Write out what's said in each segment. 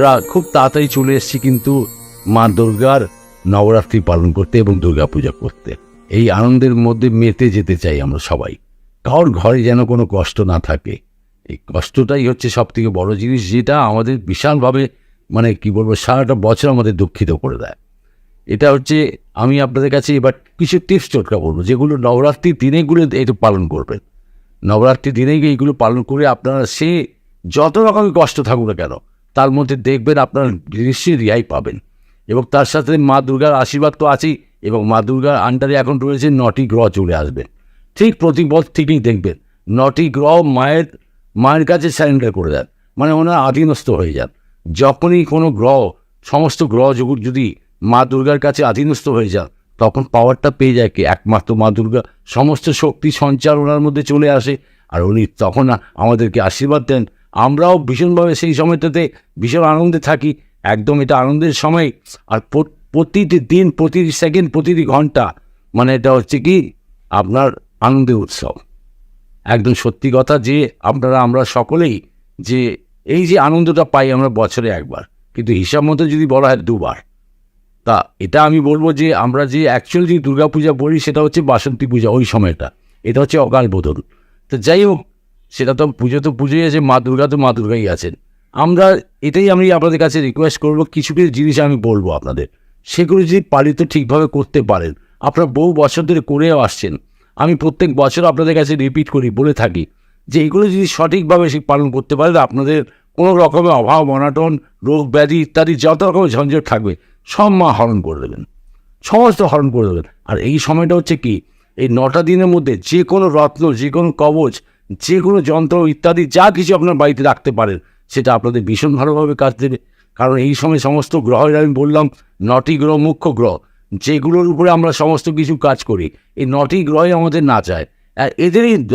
আমরা খুব তাড়াতাড়ি চলে এসেছি কিন্তু মা দুর্গার নবরাত্রি পালন করতে এবং দুর্গা পূজা করতে। এই আনন্দের মধ্যে মেতে যেতে চাই আমরা সবাই। কারোর ঘরে যেন কোনো কষ্ট না থাকে। এই কষ্টটাই হচ্ছে সব থেকে বড় জিনিস যেটা আমাদের বিশালভাবে মানে কি বলব, সারাটা বছর আমাদের দুঃখিত করে দেয়। এটা হচ্ছে আমি আপনাদের কাছে এবার কিছু টিপস টোটকা বলব, যেগুলো নবরাত্রির দিনেগুলো একটু পালন করবেন। নবরাত্রির দিনে এইগুলো পালন করে আপনারা সে যত রকমের কষ্ট থাকুক না কেন তার মধ্যে দেখবেন আপনারা নিশ্চয়ই রিহাই পাবেন। এবং তার সাথে মা দুর্গার আশীর্বাদ তো আছেই, এবং মা দুর্গার আন্ডারে এখন রয়েছে নটি গ্রহ চলে আসবে। ঠিক প্রতিপদ থেকেই দেখবেন নটি গ্রহ মায়ের মায়ের কাছে স্যারেন্ডার করে দেন। মানে ওনার আধীনস্থ হয়ে যান। যখনই কোনো গ্রহ সমস্ত গ্রহ যখন যদি মা দুর্গার কাছে আধীনস্থ হয়ে যান, তখন পাওয়ারটা পেয়ে যায় কি? একমাত্র মা দুর্গা। সমস্ত শক্তি সঞ্চার ওনার মধ্যে চলে আসে, আর উনি তখন আমাদেরকে আশীর্বাদ দেন। আমরাও ভীষণভাবে সেই সময়টাতে ভীষণ আনন্দে থাকি। একদম এটা আনন্দের সময়। আর প্রতিটি দিন, প্রতিটি সেকেন্ড প্রতিটি ঘণ্টা মানে এটা হচ্ছে কি, আপনার আনন্দের উৎসব। একদম সত্যি কথা যে আপনারা, আমরা সকলেই যে এই যে আনন্দটা পাই আমরা বছরে একবার। কিন্তু হিসাব মতো যদি বলা হয় দুবার, তা এটা আমি বলব যে আমরা যে অ্যাকচুয়াল যে দুর্গাপূজা বলি সেটা হচ্ছে বাসন্তী পূজা ওই সময়টা। এটা হচ্ছে অকাল বোধন তো যাই হোক সেটা তো পুজো তো পুজোই আছে, মা দুর্গা তো মা দুর্গাই আছেন। আমরা এটাই আমি আপনাদের কাছে রিকোয়েস্ট করব, কিছু কিছু জিনিস আমি বলব আপনাদের। সেগুলো যদি পালিত ঠিকভাবে করতে পারেন, আপনারা বহু বছর ধরে করেও আসছেন। আমি প্রত্যেক বছর আপনাদের কাছে রিপিট করি, বলে থাকি যে এগুলো যদি সঠিকভাবে সে পালন করতে পারেন আপনাদের কোনো রকমের অভাব, অনাটন, রোগ, ব্যাধি ইত্যাদি যত রকমের ঝঞ্ঝট থাকবে, সব মা হরণ করে দেবেন। সমস্ত হরণ করে দেবেন। আর এই সময়টা হচ্ছে কি? এই নটা দিনের মধ্যে যে কোনো রত্ন, যে কোনো কবচ যে কোনো যন্ত্র ইত্যাদি যা কিছু আপনার বাড়িতে রাখতে পারেন, সেটা আপনাদের ভীষণ ভালোভাবে কাজ দেবে। কারণ এই সময় সমস্ত গ্রহের, আমি বললাম, নটি গ্রহ, মুখ্য গ্রহ, যেগুলোর উপরে আমরা সমস্ত কিছু কাজ করি, এই নটি গ্রহে আমাদের না চায়। এদেরই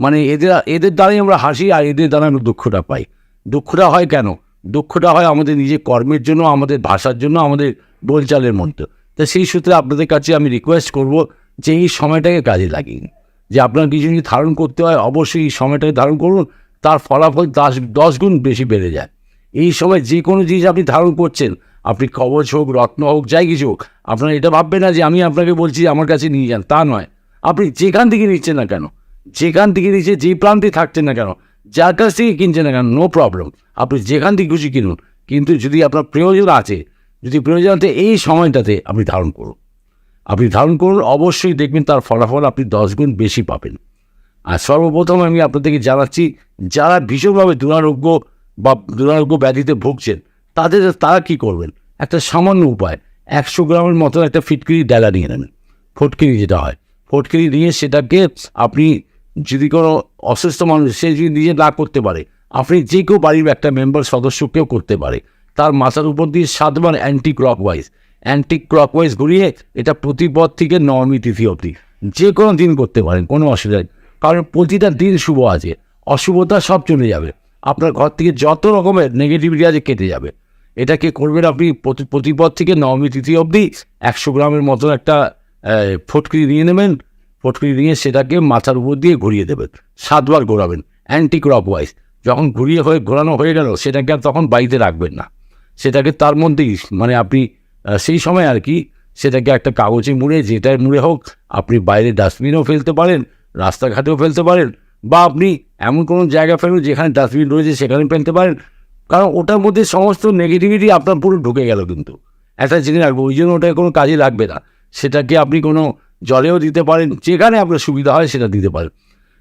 মানে এদের এদের দ্বারাই আমরা হাসি আর এদের দ্বারা আমরা দুঃখটা পাই। দুঃখটা হয় কেন? দুঃখটা হয় আমাদের নিজের কর্মের জন্য, আমাদের ভাষার জন্য, আমাদের বোলচালের মধ্যে। তো সেই সূত্রে আপনাদের কাছে আমি রিকোয়েস্ট করব যে এই সময়টাকে কাজে লাগিয়ে যে আপনার কিছু যদি ধারণ করতে হয়, অবশ্যই এই সময়টাকে ধারণ করুন। তার ফলাফল দশ দশ গুণ বেশি বেড়ে যায়। এই সময় যে কোনো জিনিস আপনি ধারণ করছেন, আপনি কবচ হোক, রত্ন হোক, যাই কিছু হোক, আপনারা এটা ভাববেন না যে আমি আপনাকে বলছি যে আমার কাছে নিয়ে যান, তা নয়। আপনি যেখান থেকে নিচ্ছেন না কেন, যেখান থেকে নিচ্ছে যেই প্রান্তে থাকছেন না কেন, যার কাছ থেকে কিনছেন না কেন নো প্রবলেম আপনি যেখান থেকে খুশি কিনুন। কিন্তু যদি আপনার প্রয়োজন আছে, যদি প্রয়োজন আছে, এই সময়টাতে আপনি ধারণ করুন। আপনি ধারণ করুন, অবশ্যই দেখবেন তার ফলাফল আপনি দশ গুণ বেশি পাবেন। আর সর্বপ্রথম আমি আপনাদেরকে জানাচ্ছি, যারা ভীষণভাবে দুরারোগ্য বা দুরারোগ্য ব্যাধিতে ভুগছেন, তাদের, তারা কি করবেন? একটা সামান্য উপায়, একশো গ্রামের মতো একটা ফিটকিরি ডেলা নিয়ে নেবেন। ফটকিরি যেটা হয়, ফটকিরি নিয়ে সেটাকে আপনি যদি কোনো অসুস্থ মানুষ, সে যদি নিজে না করতে পারে, আপনি যে কেউ বাড়ির একটা মেম্বার সদস্যকেও করতে পারে, তার মাথার উপর দিয়ে সাতবার অ্যান্টি ক্লকওয়াইজ অ্যান্টি ক্লকওয়াইজ ঘুরিয়ে এটা প্রতিপদ থেকে নবমী তিথি অবধি। যে কোনো দিন করতে পারেন, কোনো অসুবিধা নেই। কারণ প্রতিটা দিন শুভ আছে, অশুভতা সব চলে যাবে। আপনার ঘর থেকে যত রকমের নেগেটিভিটি আছে কেটে যাবে। এটাকে করবেন আপনি প্রতি প্রতিপদ থেকে নবমী তিথি অবধি একশো গ্রামের মতন একটা ফটকিরি নিয়ে নেবেন। ফটকিরি নিয়ে সেটাকে মাথার উপর দিয়ে ঘুরিয়ে দেবেন। সাতবার ঘোরাবেন অ্যান্টি ক্লকওয়াইজ যখন ঘুরিয়ে হয়ে ঘোরানো হয়ে গেল, সেটাকে আর তখন বাড়িতে রাখবেন না। সেটাকে তার মধ্যেই মানে আপনি সেই সময় আর কি সেটাকে একটা কাগজে মুড়ে যেটায় মুড়ে হোক, আপনি বাইরে ডাস্টবিনেও ফেলতে পারেন, রাস্তাঘাটেও ফেলতে পারেন, বা আপনি এমন কোনো জায়গা ফেলুন যেখানে ডাস্টবিন রয়েছে সেখানে ফেলতে পারেন। কারণ ওটার মধ্যে সমস্ত নেগেটিভিটি আপনার পুরো ঢুকে গেল কিন্তু। একটা জিনিস রাখব, ওই জন্য ওটা কোনো কাজে লাগবে না। সেটাকে আপনি কোনো জলেও দিতে পারেন, যেখানে আপনার সুবিধা হয় সেটা দিতে পারেন।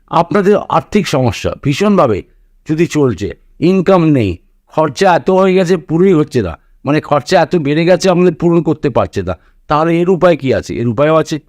আপনাদের আর্থিক সমস্যা ভীষণভাবে যদি চলছে ইনকাম নেই, খরচা এত হয়ে গেছে, পুরোই হচ্ছে না। মানে খরচা এত বেড়ে গেছে আমাদের পূরণ করতে পারছে না। তাহলে এর উপায় কী আছে? এর উপায়ও আছে।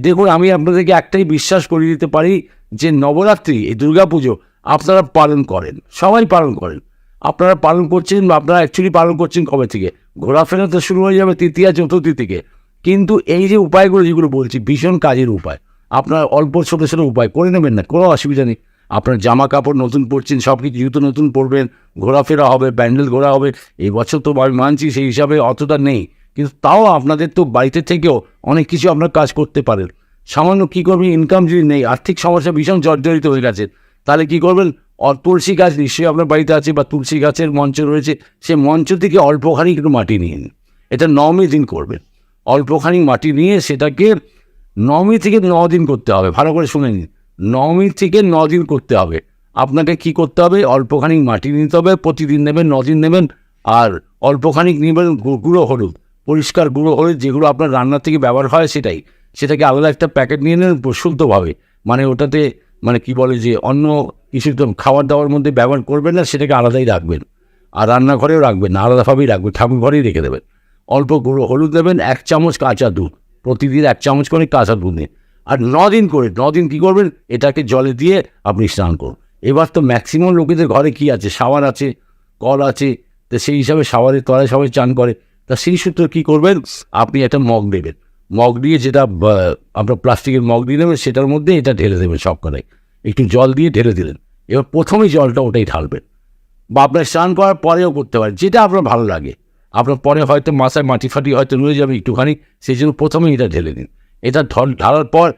দেখুন, আমি আপনাদেরকে একটাই বিশ্বাস করিয়ে দিতে পারি যে নবরাত্রি, এই দুর্গাপুজো আপনারা পালন করেন, সবাই পালন করেন। আপনারা পালন করছেন বা আপনারা অ্যাকচুয়ালি পালন করছেন কবে থেকে? ঘোরাফেরা তো শুরু হয়ে যাবে তৃতীয়া, চতুর্থী থেকে। কিন্তু এই যে উপায়গুলো, যেগুলো বলছি, ভীষণ কাজের উপায়। আপনার অল্প ছোটো ছোটো উপায় করে নেবেন না, কোনো অসুবিধা নেই। আপনার জামা কাপড় নতুন পরছেন সব কিছু জুতো নতুন পরবেন, ঘোরাফেরা হবে, প্যান্ডেল ঘোরা হবে, এই বছর তো আমি মানছি সেই হিসাবে অতটা নেই। কিন্তু তাও আপনাদের তো বাড়িতে থেকেও অনেক কিছু আপনার কাজ করতে পারেন। সামান্য কী করবেন ইনকাম যদি নেই, আর্থিক সমস্যা ভীষণ জর্জরিত হয়ে গেছে। তাহলে কী করবেন? তুলসী গাছ নিশ্চয়ই আপনার বাড়িতে আছে বা তুলসী গাছের মঞ্চ রয়েছে, সে মঞ্চ থেকে অল্পখানি একটু মাটি নিয়ে নিন। এটা নমে দিন করবেন। অল্পখানি মাটি নিয়ে সেটাকে নমি থেকে ন দিন করতে হবে। ভালো করে শুনে নিন। নমি থেকে দিন করতে হবে। আপনাকে কি করতে হবে? অল্পখানি মাটি নিতে হবে, প্রতিদিন নেবেন দিন নেবেন, আর অল্পখানি নেবেন গুঁড়ো হলুদ, পরিষ্কার গুঁড়ো হলুদ, যেগুলো আপনার রান্নার থেকে ব্যবহার হয় সেটাই। সেটাকে আলাদা একটা প্যাকেট নিয়ে নেন শুদ্ধভাবে মানে ওটাতে মানে কি বলে যে, অন্য কিছু তো খাবার দাবার মধ্যে ব্যবহার করবেন না, সেটাকে আলাদাই রাখবেন। আর রান্নাঘরেও রাখবেন না, আলাদাভাবেই রাখবেন ঠাকুর ঘরেই রেখে দেবেন। অল্প গুঁড়ো হলুদ দেবেন এক চামচ কাঁচা দুধ, প্রতিদিন এক চামচ করে কাঁচা দুধ নিন। আর দিন করে দিন কী করবেন? এটাকে জলে দিয়ে আপনি স্নান করুন। এবার তো ম্যাক্সিমাম লোকেদের ঘরে কি আছে? শাওয়ার আছে, কল আছে, তো সেই হিসাবে শাওয়ারের তলায় সবাই চান করে। তা সেই সূত্রে কী করবেন? আপনি একটা মগ দেবেন। মগ দিয়ে যেটা আপনার প্লাস্টিকের মগ দিয়ে দেবেন, সেটার মধ্যে এটা ঢেলে দেবেন সব কটাই একটু জল দিয়ে ঢেলে দিলেন। এবার প্রথমেই জলটা ওটাই ঢালবেন। বা আপনার স্নান করার পরেও করতে পারেন। যেটা আপনার ভালো লাগে। আপনার পরে হয়তো মাথায় মাটি ফাটি হয়তো রয়ে যাবে একটুখানি, সেই জন্য প্রথমেই এটা ঢেলে দিন। এটা ঢল- ঢালার পর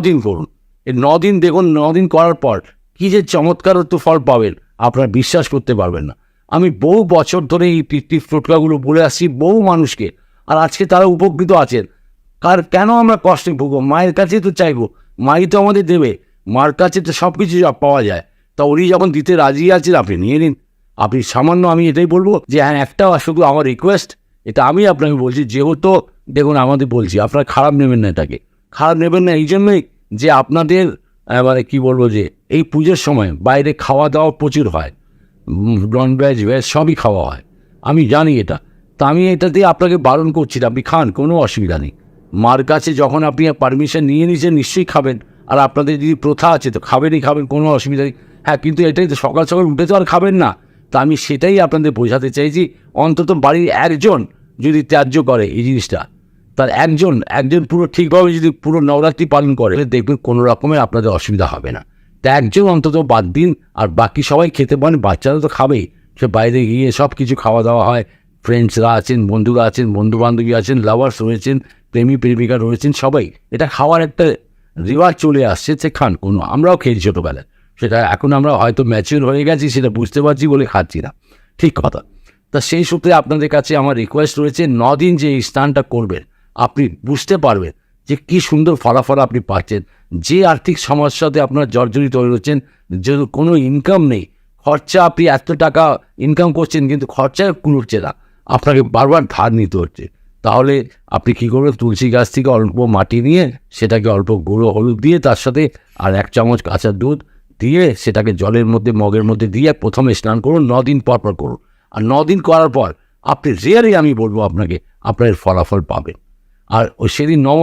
দিন করুন। এই দিন দেখুন দিন করার পর কী যে চমৎকারত্ব ফল পাবেন, আপনারা বিশ্বাস করতে পারবেন না। আমি বহু বছর ধরে এই তীর্থ টোটকাগুলো বলে আসছি বহু মানুষকে, আর আজকে তারা উপকৃত আছেন। কার কেন আমরা কষ্টে ভুগবো? মায়ের কাছেই তো চাইব। মাই তো আমাদের দেবে। মার কাছে তো সব কিছু পাওয়া যায়। তা উনি যখন দিতে রাজি আছেন, আপনি নিয়ে নিন। আপনি সামান্য আমি এটাই বলব যে হ্যাঁ একটা শুধু আমার রিকোয়েস্ট এটা আমি আপনাকে বলছি, যেহেতু দেখুন, আমাদের বলছি, আপনারা খারাপ নেবেন না এটাকে। খারাপ নেবেন না এই জন্যই যে আপনাদের মানে কী বলব যে, এই পুজোর সময় বাইরে খাওয়া দাওয়া প্রচুর হয়। নন ভেজ ভেজ সবই খাওয়া হয়। আমি জানি এটা। তা আমি এটাতে আপনাকে বারণ করছি আপনি খান, কোনো অসুবিধা নেই। মার কাছে যখন আপনি পারমিশন নিয়ে নিয়েছেন, নিশ্চয়ই খাবেন। আর আপনাদের যদি প্রথা আছে, তো খাবেনই খাবেন, কোনো অসুবিধা নেই। হ্যাঁ কিন্তু এটাই তো সকাল সকাল উঠে তো আর খাবেন না। তা আমি সেটাই আপনাদের বোঝাতে চাইছি। অন্তত বাড়ির একজন যদি ত্যায্য করে এই জিনিসটা। তার একজন একজন পুরো ঠিকভাবে যদি পুরো নবরাত্রি পালন করে দেখবেন কোনো রকমের আপনাদের অসুবিধা হবে না। তা একজন অন্তত বাদ দিন, আর বাকি সবাই খেতে পারেন বাচ্চারা তো খাবেই। সে বাইরে গিয়ে সব কিছু খাওয়া দাওয়া হয়। ফ্রেন্ডসরা আছেন, বন্ধুরা আছেন বন্ধু বান্ধবী আছেন লাভার্স রয়েছেন, প্রেমী প্রেমিকা রয়েছেন সবাই। এটা খাওয়ার একটা রিওয়াজ চলে আসছে সে খান কোনো আমরাও খেয়েছি ছোটোবেলায়। সেটা এখন আমরা হয়তো ম্যাচিওর হয়ে গেছি, সেটা বুঝতে পারছি বলে খাচ্ছি না। ঠিক কথা। তা সেই সূত্রে আপনাদের কাছে আমার রিকোয়েস্ট রয়েছে দিন যে এই স্নানটা করবেন আপনি বুঝতে পারবেন যে কী সুন্দর ফলাফল আপনি পাচ্ছেন। যে আর্থিক সমস্যাতে আপনার জর্জরিত হয়ে রয়েছেন যে কোনো ইনকাম নেই, খরচা আপনি এত টাকা ইনকাম করছেন কিন্তু খরচা কুলুচ্ছে না। আপনাকে বারবার ধার নিতে হচ্ছে। তাহলে আপনি কী করবেন? তুলসী গাছ থেকে অল্প মাটি নিয়ে সেটাকে অল্প গুঁড়ো হলুদ দিয়ে তার সাথে আর এক চামচ কাঁচা দুধ দিয়ে সেটাকে জলের মধ্যে, মগের মধ্যে দিয়ে প্রথমে স্নান করুন দিন পর পর করুন। আর দিন করার পর আপনি রেয়ারই আমি বলব আপনাকে, আপনার ফলাফল পাবেন। আর সেদিন নব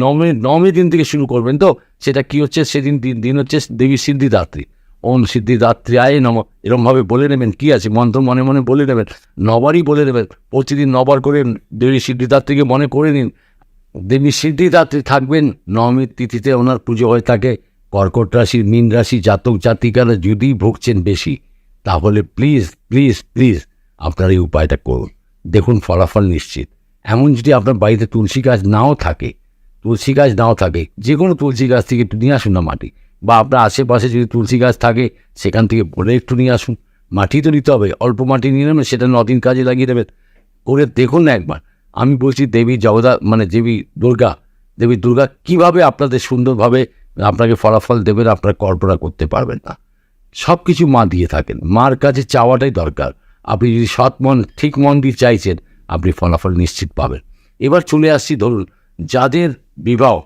নবমী নবমী দিন থেকে শুরু করবেন তো? সেটা কি হচ্ছে? সেদিন দিন দিন হচ্ছে দেবী সিদ্ধিদাত্রী। ওম সিদ্ধিদাত্রী আয় নম, এরমভাবে বলে নেবেন কি আছে? মন্ত্র মনে মনে বলে নেবেন, নবারই বলে নেবেন। প্রতিদিন নবার করে দেবী সিদ্ধিদাত্রীকে মনে করে নিন। দেবী সিদ্ধিদাত্রী থাকবেন, নবমীর তিথিতে ওনার পুজো হয়ে থাকে। কর্কট রাশি, মীন রাশি, জাতক, জাতিকারা যদি ভুগছেন বেশি, তাহলে প্লিজ প্লিজ প্লিজ আপনার এই উপায়টা করুন। দেখুন ফলাফল নিশ্চিত। এমন যদি আপনার বাড়িতে তুলসী গাছ নাও থাকে, তুলসী গাছ নাও থাকে যে কোনো তুলসী গাছ থেকে একটু নিয়ে আসুন না মাটি, বা আপনার আশেপাশে যদি তুলসী গাছ থাকে, সেখান থেকে বলে একটু নিয়ে আসুন। মাটি তো নিতে হবে, অল্প মাটি নিয়ে নেবেন, সেটা নদিন কাজে লাগিয়ে দেবেন। করে দেখুন না একবার, আমি বলছি দেবী জগদা মানে দেবী দুর্গা দেবী দুর্গা কীভাবে আপনাদের সুন্দরভাবে আপনাকে ফলাফল দেবেন, আপনারা কল্পনা করতে পারবেন না। সব কিছু মা দিয়ে থাকেন, মার কাছে চাওয়াটাই দরকার। আপনি যদি সৎ মন, ঠিক মন দিয়ে চাইছেন আপনি ফলাফল নিশ্চিত পাবেন। এবার চলে আসছি ধরুন, যাদের বিবাহ,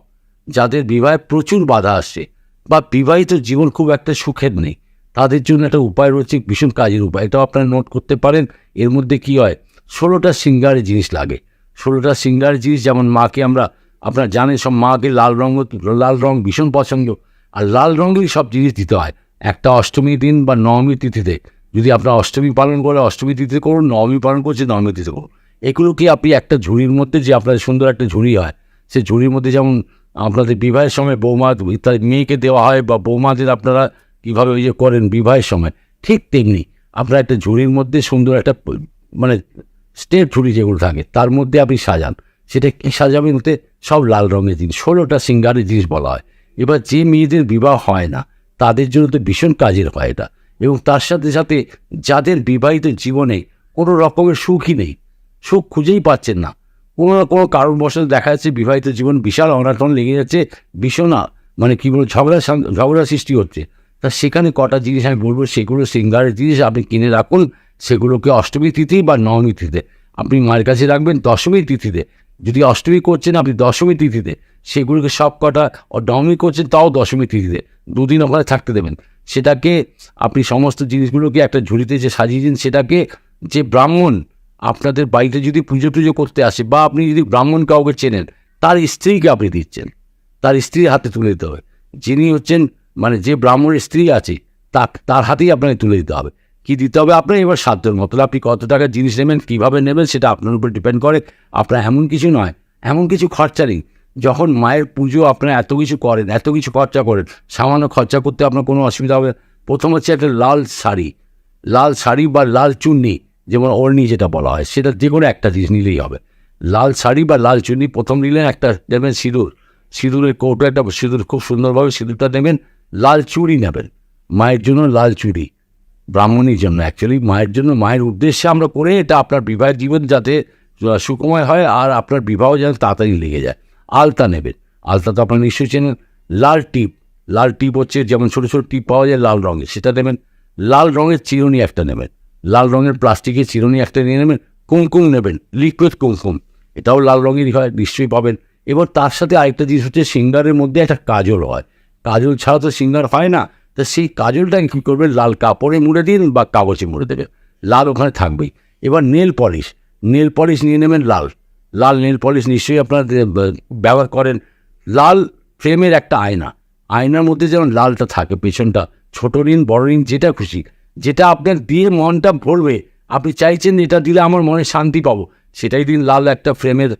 যাদের বিবাহে প্রচুর বাধা আসছে বা বিবাহিত জীবন খুব একটা সুখের নেই, তাদের জন্য একটা উপায় রয়েছে, ভীষণ কাজের উপায়। এটাও আপনারা নোট করতে পারেন। এর মধ্যে কি হয়, ষোলোটা সিঙ্গারের জিনিস লাগে। ষোলোটা সিঙ্গারের জিনিস, যেমন মাকে আমরা, আপনারা জানেন, সব মাকে লাল রঙ লাল রঙ ভীষণ পছন্দ। আর লাল রঙেরই সব জিনিস দিতে হয়। একটা অষ্টমী দিন বা নবমী তিথিতে। যদি আপনারা অষ্টমী পালন করে অষ্টমী তিথিতে করুন, নবমী পালন করছে নবমী তিথিতে করুন। এগুলো কি আপনি একটা ঝুড়ির মধ্যে যে আপনাদের সুন্দর একটা ঝুড়ি হয়? সেই ঝুড়ির মধ্যে যেমন আপনাদের বিবাহের সময় বৌমা ইত্যাদি মেয়েকে দেওয়া হয় বা বৌমাদের আপনারা কীভাবে ওই যে করেন বিবাহের সময়, ঠিক তেমনি আপনারা একটা ঝুড়ির মধ্যে সুন্দর একটা মানে স্টেপ ঝুড়ি যেগুলো থাকে, তার মধ্যে আপনি সাজান। সেটা কি সাজাবেন ওতে সব লাল রঙের জিনিস, ষোলোটা সিঙ্গারের জিনিস বলা হয়। এবার যে মেয়েদের বিবাহ হয় না, তাদের জন্য তো ভীষণ কাজের হয় এটা। এবং তার সাথে সাথে যাদের বিবাহিত জীবনে কোনো রকমের সুখই নেই সুখ খুঁজেই পাচ্ছেন না। কোনো না কোনো কারণবশত দেখা যাচ্ছে বিবাহিত জীবন বিশাল অনাটন লেগে যাচ্ছে ভীষণ মানে কী বলব, ঝগড়া ঝগড়া সৃষ্টি হচ্ছে। তা সেখানে কটা জিনিস আমি বলব, সেগুলো সিঙ্গারের জিনিস আপনি কিনে রাখুন, সেগুলোকে অষ্টমী তিথি বা নবমী তিথিতে। আপনি মায়ের কাছে রাখবেন দশমী তিথিতে। যদি অষ্টমী করছেন আপনি দশমী তিথিতে। সেগুলোকে সব কটা ও নবমী করছেন তাও দশমী তিথিতে। দুদিন ওখানে থাকতে দেবেন। সেটাকে আপনি সমস্ত জিনিসগুলোকে একটা ঝুড়িতে যে সাজিয়ে দিন, সেটাকে যে ব্রাহ্মণ আপনাদের বাড়িতে যদি পুজো টুজো করতে আসে বা আপনি যদি ব্রাহ্মণ কাউকে চেনেন, তার স্ত্রীকে আপনি দিচ্ছেন, তার স্ত্রীর হাতে তুলে দিতে হবে। যিনি হচ্ছেন মানে যে ব্রাহ্মণের স্ত্রী আছে তা তার হাতেই আপনাকে তুলে দিতে হবে। কি দিতে হবে? আপনার এবার সাধ্যের মতো। আপনি কত টাকার জিনিস নেবেন, কীভাবে নেবেন, সেটা আপনার উপর ডিপেন্ড করে। আপনার এমন কিছু নয়, এমন কিছু খরচা নেই। যখন মায়ের পুজো আপনারা এত কিছু করেন, এত কিছু খরচা করেন, সামান্য খরচা করতে আপনার কোনো অসুবিধা হবে। প্রথম হচ্ছে একটা লাল শাড়ি। লাল শাড়ি বা লাল চুন্নি। যেমন ওড়নি যেটা বলা হয় সেটা যে কোনো একটা জিনিস নিলেই হবে। লাল শাড়ি বা লাল চুন্নি প্রথম নিলেন একটা নেবেন সিঁদুর। সিঁদুরের কৌটো একটা সিঁদুর খুব সুন্দরভাবে সিঁদুরটা নেবেন লাল চুড়ি নেবেন মায়ের জন্য লাল চুড়ি। ব্রাহ্মণীর জন্য অ্যাকচুয়ালি মায়ের জন্য মায়ের উদ্দেশ্যে আমরা করে এটা আপনার বিবাহের জীবন যাতে আহ, সুখময় হয় আর আপনার বিবাহ যেন তাড়াতাড়ি লেগে যায়। আলতা নেবেন। আলতা তো আপনার নিশ্চয়ই চেনেন লাল টিপ। লাল টিপ হচ্ছে যেমন ছোটো ছোটো টিপ পাওয়া যায় লাল রঙের সেটা নেবেন। লাল রঙের চিরুনি একটা নেবেন। লাল রঙের প্লাস্টিকের চিরুনি একটা নিয়ে নেবেন কুমকুম নেবেন লিকুইড কুমকুম এটাও লাল রঙেরই হয়, নিশ্চয়ই পাবেন। এবার তার সাথে আরেকটা জিনিস হচ্ছে সিঙ্গারের মধ্যে একটা কাজল হয়। কাজল ছাড়া তো সিঙ্গার হয় না। তা সেই কাজলটাকে কী করবেন? লাল কাপড়ে মুড়ে দিন বা কাগজে মুড়ে দেবেন। লাল ওখানে থাকবেই। এবার নেল পলিশ। নেল পলিশ নিয়ে নেবেন লাল। লাল নেল পলিশ নিশ্চয়ই আপনারা ব্যবহার করেন। লাল ফ্রেমের একটা আয়না। আয়নার মধ্যে যেমন লালটা থাকে, পেছনটা, ছোট ঋণ, বড় ঋণ, যেটা খুশি। যেটা আপনার দিয়ে মনটা ভরবে। আপনি চাইছেন এটা দিলে আমার মনে শান্তি পাবো। সেটাই দিন লাল একটা ফ্রেমের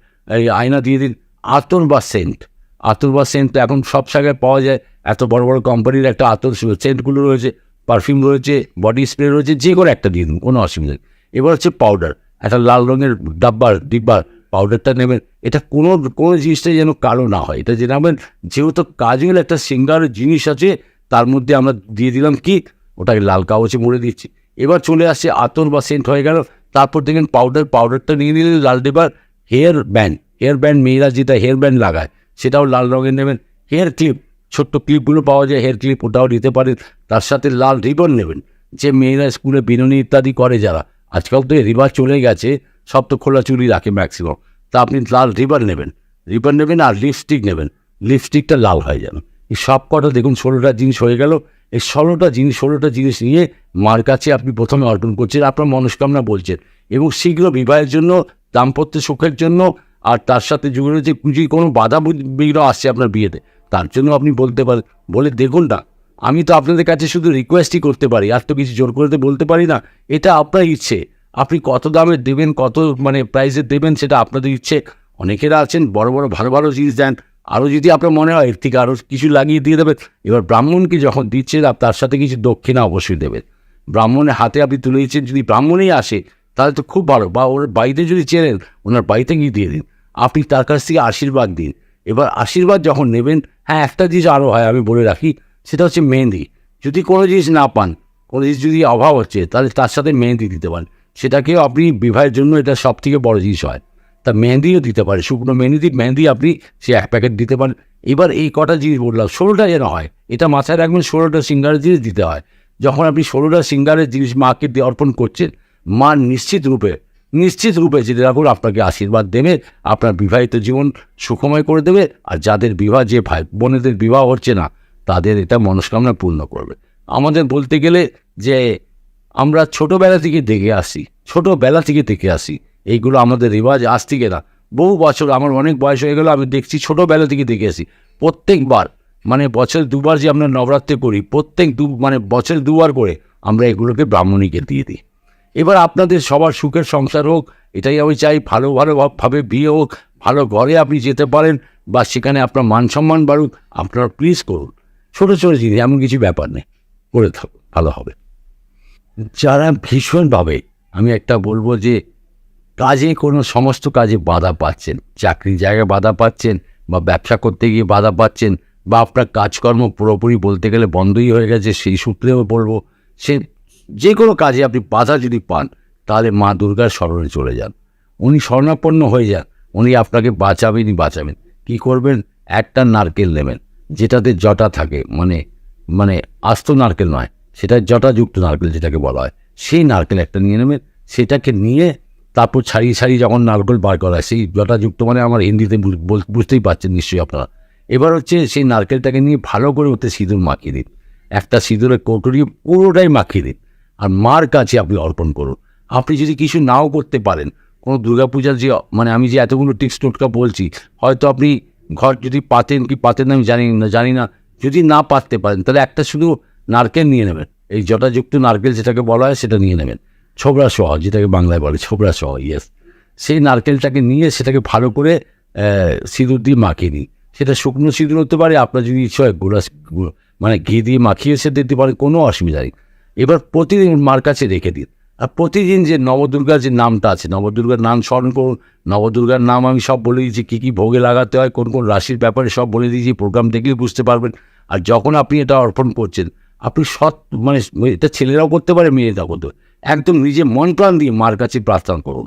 আয়না দিয়ে দিন। আতর বা সেন্ট। আতর বা সেন্ট তো এখন সব জায়গায় পাওয়া যায়। এত বড় বড় কোম্পানির একটা আতর সেন্টগুলো রয়েছে, পারফিউম রয়েছে, বডি স্প্রে রয়েছে, যে কোনো একটা দিয়ে দিন, কোনো অসুবিধা নেই। এবার হচ্ছে পাউডার। একটা লাল রঙের ডাব্বার ডিব্বার পাউডারটা নেবেন। এটা কোনো কোনো জিনিসটা যেন কালো না হয়। এটা যে নেবেন যেহেতু কাজের একটা সিঙ্গারের জিনিস আছে, তার মধ্যে আমরা দিয়ে দিলাম কি? ওটাকে লাল কাগজে মুড়ে দিচ্ছি এবার চলে আসছে আতর বা সেন্ট হয়ে গেল। তারপর দেখেন পাউডার পাউডারটা নিয়ে নিলেন লাল ডিবার হেয়ার ব্যান্ড হেয়ার ব্যান্ড মেয়েরা যেটা হেয়ার ব্যান্ড লাগায়, সেটাও লাল রঙের নেবেন। হেয়ার ক্লিপ ছোট্ট ক্লিপগুলো পাওয়া যায় হেয়ার ক্লিপ ওটাও নিতে পারেন। তার সাথে লাল রিবন নেবেন, যে মেয়েরা স্কুলে বিনুনি ইত্যাদি করে যারা। আজকাল তো রিবার চলে গেছে, সব তো খোলা চুরি রাখে ম্যাক্সিমাম তা আপনি লাল রিবন নেবেন, রিবার নেবেন আর লিপস্টিক নেবেন লিপস্টিকটা লাল হয়ে যাবে। এই সব কটা দেখুন ষোলোটা জিনিস হয়ে গেল। এই ষোলোটা জিনিস ষোলোটা জিনিস নিয়ে মার কাছে আপনি প্রথমে অর্পণ করছেন, আপনার মনস্কামনা বলছেন এবং শীঘ্র বিবাহের জন্য, দাম্পত্য সুখের জন্য আর তার সাথে যুগের যে যদি কোনো বাধা বিঘ্ন আসছে আপনার বিয়েতে। তার জন্য আপনি বলতে পারেন বলে দেখুন না, আমি তো আপনাদের কাছে শুধু রিকোয়েস্টই করতে পারি, আর তো কিছু জোর করে বলতে পারি না, এটা আপনার ইচ্ছে। আপনি কত দামে দেবেন, কত মানে প্রাইসে দেবেন সেটা আপনাদের ইচ্ছে। অনেকেরা আছেন, বড় বড় ভালো ভালো জিনিস দেন আরও যদি আপনার মনে হয় এর থেকে আরও কিছু লাগিয়ে দিয়ে দেবেন, এবার ব্রাহ্মণকে যখন দিচ্ছেন তার সাথে কিছু দক্ষিণা অবশ্যই দেবেন। ব্রাহ্মণের হাতে আপনি তুলে দিচ্ছেন, যদি ব্রাহ্মণেই আসে, তাহলে তো খুব ভালো। বা ওর বাড়িতে যদি চেনেন, ওনার বাড়িতে গিয়ে দিয়ে দিন। আপনি তার কাছ থেকে আশীর্বাদ দিন। এবার আশীর্বাদ যখন নেবেন হ্যাঁ একটা জিনিস আরও হয়, আমি বলে রাখি, সেটা হচ্ছে মেহেন্দি। যদি কোনো জিনিস না পান, কোনো জিনিস যদি অভাব হচ্ছে, তাহলে তার সাথে মেহেন্দি দিতে পারেন। সেটাকেও আপনি বিবাহের জন্য এটা সব থেকে বড় জিনিস হয়। তা মেহেন্দিও দিতে পারে, শুকনো মেহেন্দি মেহেন্দি আপনি সে এক প্যাকেট দিতে পারেন। এবার এই কটা জিনিস বললাম, ষোলোটা যেন হয়, এটা মাথায় রাখবেন, ষোলোটা সিঙ্গারের জিনিস দিতে হয়। যখন আপনি ষোলোটা সিঙ্গারের জিনিস মাকে অর্পণ করছেন মা নিশ্চিত রূপে নিশ্চিত রূপে যেটা রাখুন, আপনাকে আশীর্বাদ দেবে, আপনার বিবাহিত জীবন সুখময় করে দেবে, আর যাদের বিবাহ, যে ভাই বোনেদের বিবাহ হচ্ছে না, তাদের এটা মনস্কামনা পূর্ণ করবে। আমাদের বলতে গেলে যে আমরা ছোটোবেলা থেকে দেখে আসি, ছোটোবেলা থেকে দেখে আসি এইগুলো আমাদের রেওয়াজ আজ থেকে না। বহু বছর আমার অনেক বয়স হয়ে গেলো, আমি দেখছি ছোটোবেলা থেকে দেখে আসি। প্রত্যেকবার মানে বছর দুবার যে আমরা নবরাত্রি করি, প্রত্যেক দু মানে বছর দুবার করে আমরা এগুলোকে ব্রাহ্মণীকে দিয়ে দিই। এবার আপনাদের সবার সুখের সংসার হোক, এটাই আমি চাই, ভালো ভালো ভাবে বিয়ে হোক, ভালো ঘরে আপনি যেতে পারেন, বা সেখানে আপনার মান সম্মান বাড়ুক, আপনারা প্লিজ করুন। ছোটো ছোটো জিনিস, এমন কিছু ব্যাপার নেই। করে থাকুন, ভালো হবে। যারা ভীষণভাবে, আমি একটা বলব যে কাজে কোনো সমস্ত কাজে বাধা পাচ্ছেন। চাকরির জায়গায় বাধা পাচ্ছেন বা ব্যবসা করতে গিয়ে বাধা পাচ্ছেন বা আপনার কাজকর্ম পুরোপুরি বলতে গেলে বন্ধই হয়ে গেছে, সেই সূত্রেও বলব। সে যে কোনো কাজে আপনি বাধা যদি পান, তাহলে মা দুর্গার স্মরণে চলে যান। উনি স্বর্ণাপন্ন হয়ে যান, উনি আপনাকে বাঁচাবেনই বাঁচাবেন। কি করবেন? একটা নারকেল নেবেন, যেটাতে জটা থাকে মানে মানে আস্ত নারকেল নয়, সেটা জটাযুক্ত নারকেল যেটাকে বলা হয়। সেই নারকেল একটা নিয়ে নেবেন, সেটাকে নিয়ে তারপর ছাড়িয়ে ছাড়িয়ে যখন নারকেল বার করা সেই জটাযুক্ত মানে আমার হিন্দিতে বুঝতেই পারছেন নিশ্চয়ই আপনারা। এবার হচ্ছে সেই নারকেলটাকে নিয়ে ভালো করে ওতে সিঁদুর মাখিয়ে দিন। একটা সিঁদুরের কৌটরি পুরোটাই মাখিয়ে দিন। আর মার কাছে আপনি অর্পণ করুন। আপনি যদি কিছু নাও করতে পারেন, কোনো দুর্গাপূজার যে মানে আমি যে এতগুলো টিক্স টোটকা বলছি, হয়তো আপনি ঘর যদি পাতেন কি পাতেন আমি জানি না জানি না। যদি না পাততে পারেন, তাহলে একটা শুধু নারকেল নিয়ে নেবেন। এই জটাযুক্ত নারকেল যেটাকে বলা হয় সেটা নিয়ে নেবেন। ছোবড়া সহ যেটাকে বাংলায় বলে ছোবড়া সহ ইয়েস সেই নারকেলটাকে নিয়ে সেটাকে ভালো করে সিঁদুর দিয়ে মাখিয়ে নিই। সেটা শুকনো সিঁদুর হতে পারে, আপনার যদি ইচ্ছে হয় গোড়া গু- মানে ঘি দিয়ে মাখিয়ে সে দিতে পারে, কোনো অসুবিধা নেই। এবার প্রতিদিন মার কাছে রেখে দিন। আর প্রতিদিন যে নবদুর্গার যে নামটা আছে, নবদুর্গার নাম স্মরণ করুন। নবদুর্গার নাম আমি সব বলে দিয়েছি, কী কী ভোগে লাগাতে হয়, কোন কোন রাশির ব্যাপারে সব বলে দিয়েছি প্রোগ্রাম দেখলেই বুঝতে পারবেন। আর যখন আপনি এটা অর্পণ করছেন, আপনি সৎ মানে এটা ছেলেরাও করতে পারে, মেয়েরাও করতে পারে। একদম নিজে মন প্রাণ দিয়ে মার কাছে প্রার্থনা করুন।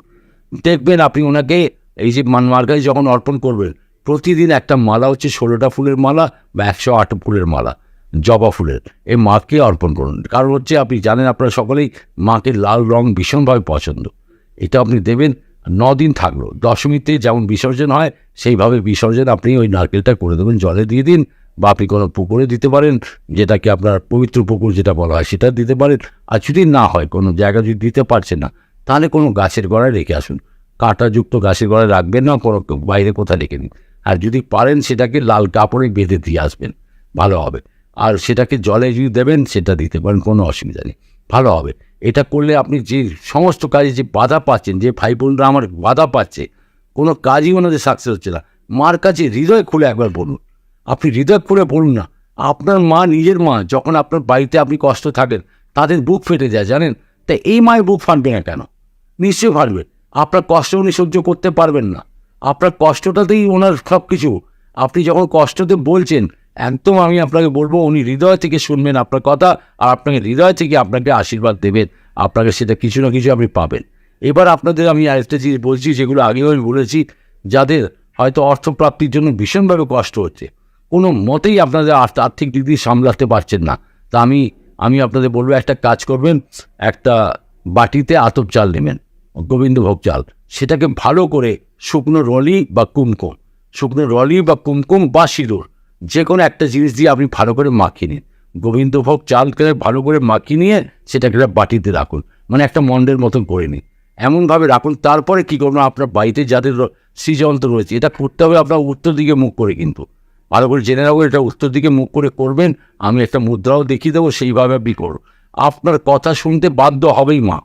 দেখবেন আপনি ওনাকে এই যে মান- মার কাছে যখন অর্পণ করবেন, প্রতিদিন একটা মালা হচ্ছে ষোলোটা ফুলের মালা বা একশো আট ফুলের মালা, জবা ফুলের। এই মাকে অর্পণ করুন। কারণ হচ্ছে আপনি জানেন আপনারা সকলেই মাকে লাল রং ভীষণভাবে পছন্দ। এটা আপনি দেবেন ন দিন থাকল, দশমীতে যেমন বিসর্জন হয়, সেইভাবে বিসর্জন আপনি ওই নারকেলটা করে দেবেন, জলে দিয়ে দিন। বা আপনি কোনো পুকুরে দিতে পারেন, যেটাকে আপনার পবিত্র পুকুর যেটা বলা হয়, সেটা দিতে পারেন। আর যদি না হয়, কোনো জায়গা যদি দিতে পারছেন না, তাহলে কোনো গাছের গোড়ায় রেখে আসুন। কাঁটাযুক্ত গাছের গোড়ায় রাখবেন না, কোনো বাইরে কোথায় রেখে দিন। আর যদি পারেন, সেটাকে লাল কাপড়ে বেঁধে দিয়ে আসবেন, ভালো হবে। আর সেটাকে জলে যদি দেবেন, সেটা দিতে পারেন, কোনো অসুবিধা নেই, ভালো হবে। এটা করলে আপনি যে সমস্ত কাজে যে বাধা পাচ্ছেন, যে ভাই বোনরা আমার বাধা পাচ্ছে, কোনো কাজই ওনাদের সাকসেস হচ্ছে না। মার কাছে হৃদয় খুলে একবার বলুন। আপনি হৃদয় করে বলুন না। আপনার মা নিজের মা, যখন আপনার বাড়িতে আপনি কষ্ট থাকেন, তাদের বুক ফেটে যায়, জানেন? তাই এই মায়ের বুক ফাটবে না কেন? নিশ্চয়ই ফাটবে। আপনার কষ্ট উনি সহ্য করতে পারবেন না। আপনার কষ্টটাতেই ওনার সব কিছু আপনি যখন কষ্টতে বলছেন, একদম আমি আপনাকে বলব, উনি হৃদয় থেকে শুনবেন আপনার কথা, আর আপনাকে হৃদয় থেকে আপনাকে আশীর্বাদ দেবেন। আপনাকে সেটা কিছু না কিছু আপনি পাবেন। এবার আপনাদের আমি আরেকটা জিনিস বলছি, যেগুলো আগেও আমি বলেছি, যাদের হয়তো অর্থপ্রাপ্তির জন্য ভীষণভাবে কষ্ট হচ্ছে। কোনো মতেই আপনাদের আর্থিক দিক দিয়ে সামলাতে পারছেন না। তা আমি আমি আপনাদের বলব, একটা কাজ করবেন, একটা বাটিতে আতপ চাল নেবেন গোবিন্দভোগ চাল। সেটাকে ভালো করে শুকনো রলি বা কুমকুম, শুকনো রলি বা কুমকুম বা সিঁদুর যে কোনো একটা জিনিস দিয়ে আপনি ভালো করে মাখিয়ে নিন। গোবিন্দভোগ চালকে ভালো করে মাখিয়ে নিয়ে সেটাকে একটা বাটিতে রাখুন মানে একটা মন্ডের মতন করে নিন। এমনভাবে রাখুন, তারপরে কী করবেন, আপনার বাড়িতে যাদের শ্রীযন্ত্র রয়েছে, এটা করতে হবে আপনার উত্তর দিকে মুখ করে কিন্তু। ভালো করে জেনে রাখব এটা উত্তর দিকে মুখ করে করবেন, আমি একটা মুদ্রাও দেখিয়ে দেবো, সেইভাবে আপনি করুন। আপনার কথা শুনতে বাধ্য হবেই মা।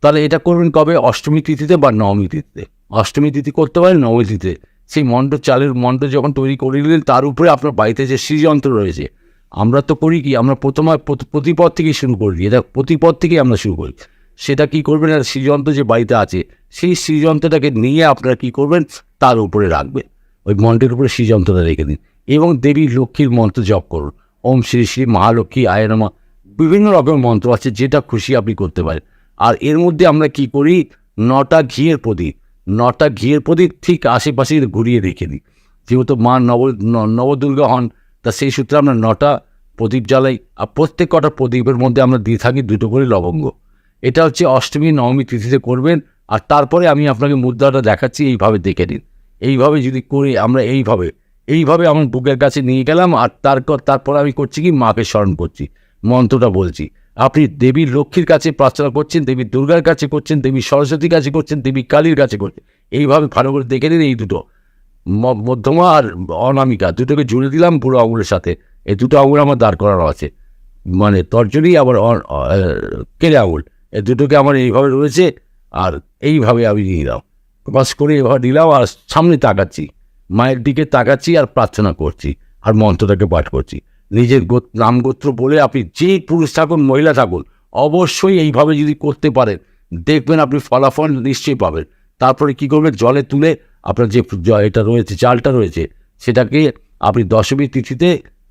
তাহলে এটা করবেন কবে? অষ্টমী তিথিতে বা নবমী তিথিতে? অষ্টমী তিথি করতে পারেন, নবমী তিথিতে। সেই মণ্ড চালের মণ্ড যখন তৈরি করে নিলেন, তার উপরে আপনার বাড়িতে যে শ্রীযন্ত্র রয়েছে, আমরা তো করি কি, আমরা প্রথমে প্রত- প্রতিপদ থেকে শুরু করি, এটা প্রতিপদ থেকেই আমরা শুরু করি। সেটা কি করবেন? আর শ্রীযন্ত্র যে বাড়িতে আছে, সেই শ্রীযন্ত্রটাকে নিয়ে আপনারা কি করবেন? তার উপরে রাখবেন। ওই মন্ত্রের উপরে শ্রীযন্ত্রটা রেখে দিন। এবং দেবী লক্ষ্মীর মন্ত্র জপ করুন। ওম শ্রী শ্রী মহালক্ষ্মী আয়নমা বিভিন্ন রকমের মন্ত্র আছে, যেটা খুশি আপনি করতে পারেন। আর এর মধ্যে আমরা কি করি? নটা ঘিয়ের প্রদীপ। নটা ঘিয়ের প্রদীপ ঠিক আশেপাশে ঘুরিয়ে রেখে দিই। যেহেতু মা নব নবদুর্গা হন, তা সেই সূত্রে আমরা নটা প্রদীপ জ্বালাই। আর প্রত্যেক কটা প্রদীপের মধ্যে আমরা দিয়ে থাকি দুটো করে লবঙ্গ। এটা হচ্ছে অষ্টমী, নবমী তিথিতে করবেন। আর তারপরে আমি আপনাকে মুদ্রাটা দেখাচ্ছি, এইভাবে দেখে নিন। এইভাবে যদি করি, আমরা এইভাবে এইভাবে আমার বুকের কাছে নিয়ে গেলাম, আর তার তারপর আমি করছি কি? মাকে স্মরণ করছি, মন্ত্রটা বলছি। আপনি দেবী লক্ষ্মীর কাছে প্রার্থনা করছেন, দেবী দুর্গার কাছে করছেন, দেবী সরস্বতীর কাছে করছেন, দেবী কালীর কাছে করছেন। এইভাবে ভালো করে দেখে নিন এই দুটো। মধ্যমা আর অনামিকা, দুটোকে জুড়ে দিলাম পুরো আঙুলের সাথে। এই দুটো আঙুল আমার দাঁড় করানো আছে। মানে তর্জনী, আবার কেড়ে আঙুল। এই দুটোকে আমার এইভাবে রয়েছে, আর এইভাবে আমি নিয়ে নিলাম। বাস করে এভাবে নিলাম আর সামনে তাকাচ্ছি। মায়ের দিকে তাকাচ্ছি আর প্রার্থনা করছি আর মন্ত্রটাকে পাঠ করছি। নিজের নাম গোত্র বলে আপনি যে পুরুষ থাকুন, মহিলা থাকুন, অবশ্যই এইভাবে যদি করতে পারেন, দেখবেন আপনি ফলাফল নিশ্চয়ই পাবেন। তারপরে কি করবেন? জলে তুলে আপনার যে এটা রয়েছে চালটা রয়েছে, সেটাকে আপনি দশমী তিথিতে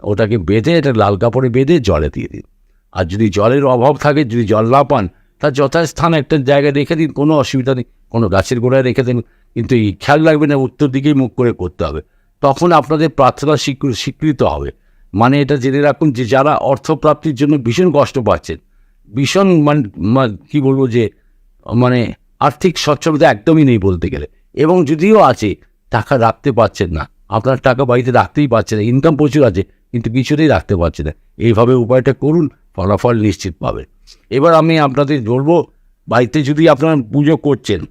ওটাকে বেঁধে, এটা লাল কাপড়ে বেঁধে জলে দিয়ে দিন। আর যদি জলের অভাব থাকে, যদি জল না পান তার যথাস্থান একটা জায়গায় রেখে দিন, কোনো অসুবিধা নেই। কোনো গাছের গোড়ায় রেখে দিন। কিন্তু এই খেয়াল রাখবেন না, উত্তর দিকেই মুখ করে করতে হবে। তখন আপনাদের প্রার্থনা স্বীকৃ- স্বীকৃত হবে। মানে এটা জেনে রাখুন যে যারা অর্থপ্রাপ্তির জন্য ভীষণ কষ্ট পাচ্ছেন, ভীষণ মানে কি বলব যে মানে আর্থিক সচ্ছলতা একদমই নেই বলতে গেলে। এবং যদিও আছে, টাকা রাখতে পারছেন না। আপনার টাকা বাড়িতে রাখতেই পারছেন না। ইনকাম প্রচুর আছে, কিন্তু কিছুতেই রাখতে পারছে না। এইভাবে উপায়টা করুন, ফলাফল নিশ্চিত পাবেন। এবার আমি আপনাদের বলব বাড়িতে যদি আপনারা পুজো করছেন,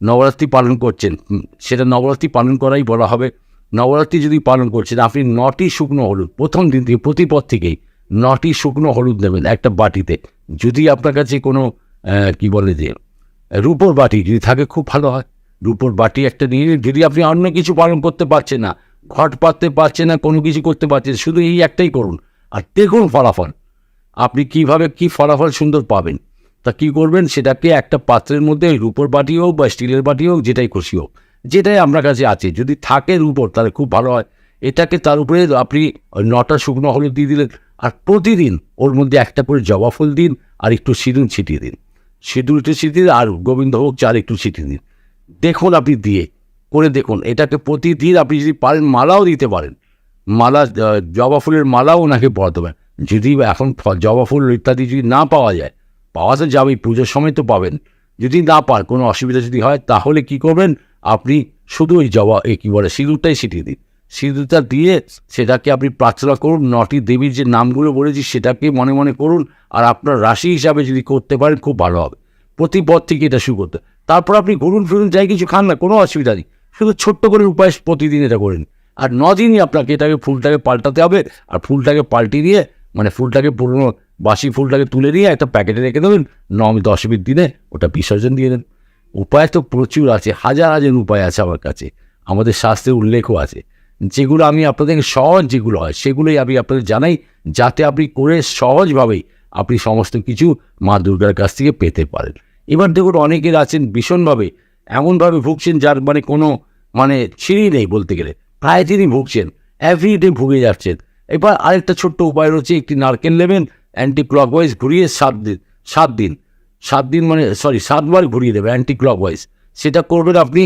নবরাত্রি পালন করছেন সেটা নবরাত্রি পালন করাই বলা হবে। নবরাত্রি যদি পালন করছেন, আপনি নটি শুকনো হলুদ, প্রথম দিন থেকে, প্রতিপদ থেকেই নটি শুকনো হলুদ নেবেন একটা বাটিতে। যদি আপনার কাছে কোনো কি বলে যে, রূপোর বাটি যদি থাকে, খুব ভালো হয়। রূপোর বাটি একটা নিয়ে। যদি আপনি অন্য কিছু পালন করতে পারছেন না, ঘট পাততে পারছেন না, কোনো কিছু করতে পারছেন, শুধু এই একটাই করুন। আর দেখুন ফলাফল। আপনি কীভাবে কি ফলাফল সুন্দর পাবেন? তা কি করবেন? সেটাকে একটা পাত্রের মধ্যে রূপোর বাটি হোক বা স্টিলের বাটি হোক, যেটাই খুশি হোক। যেটাই আপনার কাছে আছে। যদি থাকে রূপোর, তাহলে খুব ভালো হয়। এটাকে তার উপরে আপনি নটা শুকনো হলুদ দিয়ে দিলেন আর প্রতিদিন ওর মধ্যে একটা করে জবা ফুল দিন আর একটু সিঁদুর ছিটিয়ে দিন। সিঁদুর একটু ছিটিয়ে দিন আর গোবিন্দভোগ চার একটু ছিটিয়ে দিন। দেখুন আপনি দিয়ে, করে দেখুন। এটাকে প্রতিদিন আপনি যদি পারেন, মালাও দিতে পারেন। মালা জবা ফুলের মালাও ওনাকে পরাতে পারেন যদি এখন জবা ফুল ইত্যাদি যদি না পাওয়া যায়, পাওয়া তো যাবেই, পুজোর সময় তো পাবেন। যদি না পান, কোনো অসুবিধা যদি হয়, তাহলে কি করবেন? আপনি শুধু ওই জবা এ কী বলে, সিঁদুরটাই ছিটিয়ে দিন। সিঁদুরটা দিয়ে সেটাকে আপনি প্রার্থনা করুন, নটি দেবীর যে নামগুলো বলেছি, সেটাকে মনে মনে করুন, আর আপনার রাশি হিসাবে যদি করতে পারেন, খুব ভালো হবে। প্রতি পদ থেকে এটা শুরু করতে। তারপর আপনি ঘুরুন ফিরুন, যাই কিছু খান না, কোনো অসুবিধা নেই। শুধু ছোট্ট করে উপায় প্রতিদিন এটা করেন। আর নদিনই আপনাকে এটাকে, ফুলটাকে পাল্টাতে হবে, আর ফুলটাকে পাল্টিয়ে দিয়ে মানে ফুলটাকে পুরনো বাসি ফুলটাকে তুলে নিয়ে একটা প্যাকেটে রেখে দেবেন। নবমী দশমীর দিনে ওটা বিসর্জন দিয়ে দেন উপায় তো প্রচুর আছে, হাজার হাজার উপায় আছে আমার কাছে। আমাদের শাস্ত্রে উল্লেখও আছে। যেগুলো আমি আপনাদেরকে সহজ যেগুলো হয়, সেগুলোই আমি আপনাদের জানাই, যাতে আপনি করে সহজভাবেই আপনি সমস্ত কিছু মা দুর্গার কাছ থেকে পেতে পারেন। এবার দেখুন, অনেকের আছেন ভীষণভাবে, এমনভাবে ভুগছেন যার মানে কোনো মানে ছিঁড়ি নেই বলতে গেলে। প্রায় তিনি ভুগছেন এভরিডে ভুগে যাচ্ছেন। এবার আরেকটা ছোট্ট উপায় রয়েছে, একটি নারকেল নেবেন অ্যান্টি ক্লকওয়াইজ ঘুরিয়ে সাত দিন সাত দিন সাত দিন মানে সরি সাতবার ঘুরিয়ে দেবে অ্যান্টি ক্লকওয়াইজ সেটা করবেন আপনি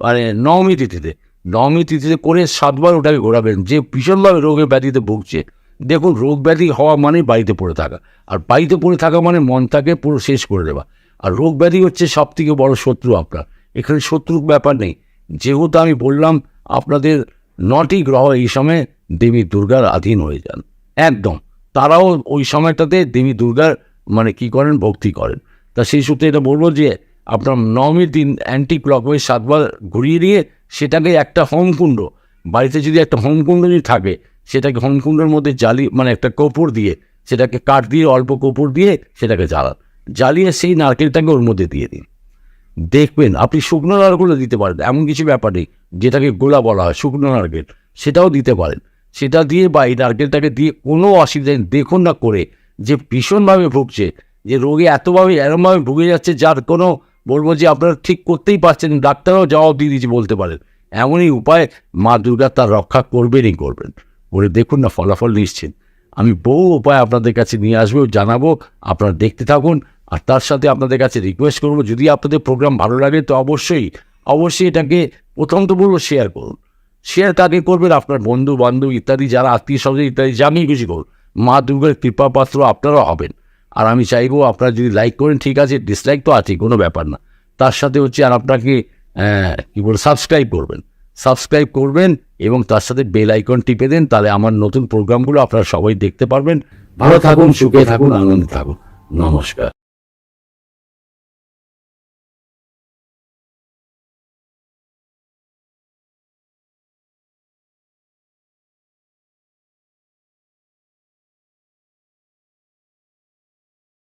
মানে নবমী তিথিতে। নবমী তিথিতে করে সাতবার ওটাকে ঘোরাবেন। যে ভীষণভাবে রোগে ব্যাধিতে ভুগছে, দেখুন, রোগ ব্যাধি হওয়া মানে বাড়িতে পড়ে থাকা। আর বাড়িতে পড়ে থাকা মানে মনটাকে পুরো শেষ করে দেওয়া। আর রোগ ব্যাধি হচ্ছে সব থেকে বড় শত্রু আপনার। এখানে শত্রুর ব্যাপার নেই। যেহেতু আমি বললাম, আপনাদের নটি গ্রহ এই সময় দেবী দুর্গার আধীন হয়ে যান। একদম। তারাও ওই সময়টাতে দেবী দুর্গার মানে কি করেন? ভক্তি করেন। তা সেই সূত্রে এটা বলব যে, আপনার নবমীর দিন অ্যান্টি ক্লকওয়াইজ সাতবার ঘুরিয়ে দিয়ে সেটাকে একটা হোমকুণ্ড, বাড়িতে যদি একটা হোমকুণ্ড যদি থাকে, সেটাকে হোমকুণ্ডের মধ্যে জ্বালি মানে একটা কপুর দিয়ে, সেটাকে কাঠ দিয়ে, অল্প কপুর দিয়ে সেটাকে জ্বালান। জ্বালিয়ে সেই নারকেলটাকে ওর মধ্যে দিয়ে দিন। দেখবেন, আপনি শুকনো নারকেলও দিতে পারেন। এমন কিছু ব্যাপার নেই, যেটাকে গোলা বলা হয়, শুকনো নারকেল, সেটাও দিতে পারেন। সেটা দিয়ে বা এই নারকেলটাকে দিয়ে কোনো অসুবিধা দেখুন না করে যে ভীষণভাবে ভুগছে, যে রোগে এতভাবে, এরমভাবে ভুগে যাচ্ছে যার কোনো বলব যে আপনারা ঠিক করতেই পারছেন ডাক্তারও জবাব দিয়ে দিয়েছে বলতে পারেন। এমনই উপায় মা দুর্গা তার রক্ষা করবেনই করবেন। বলে দেখুন না ফলাফল নিশ্চিত। আমি বহু উপায় আপনাদের কাছে নিয়ে আসব, জানাব, আপনারা দেখতে থাকুন, আর তার সাথে আপনাদের কাছে রিকোয়েস্ট করব। যদি আপনাদের প্রোগ্রাম ভালো লাগে তো অবশ্যই অবশ্যই এটাকে প্রথম তো বলব শেয়ার করুন। শেয়ার কাকে করবেন, আপনার বন্ধু বান্ধব ইত্যাদি যারা আত্মীয় স্বজন ইত্যাদি, জানিয়ে কিছু করুন। মা দুর্গার কৃপা পাত্র আপনারাও হবেন। আর আমি চাইব আপনারা যদি লাইক করেন, ঠিক আছে ডিসলাইক তো আছে কোনো ব্যাপার না। তার সাথে হচ্ছে আর আপনাকে কি বল সাবস্ক্রাইব করবেন। সাবস্ক্রাইব করবেন এবং তার সাথে বেল আইকন টিপে দেন, তাহলে আমার নতুন প্রোগ্রামগুলো আপনারা সবাই দেখতে পারবেন। ভালো থাকুন, সুখে থাকুন, আনন্দে থাকুন। নমস্কার।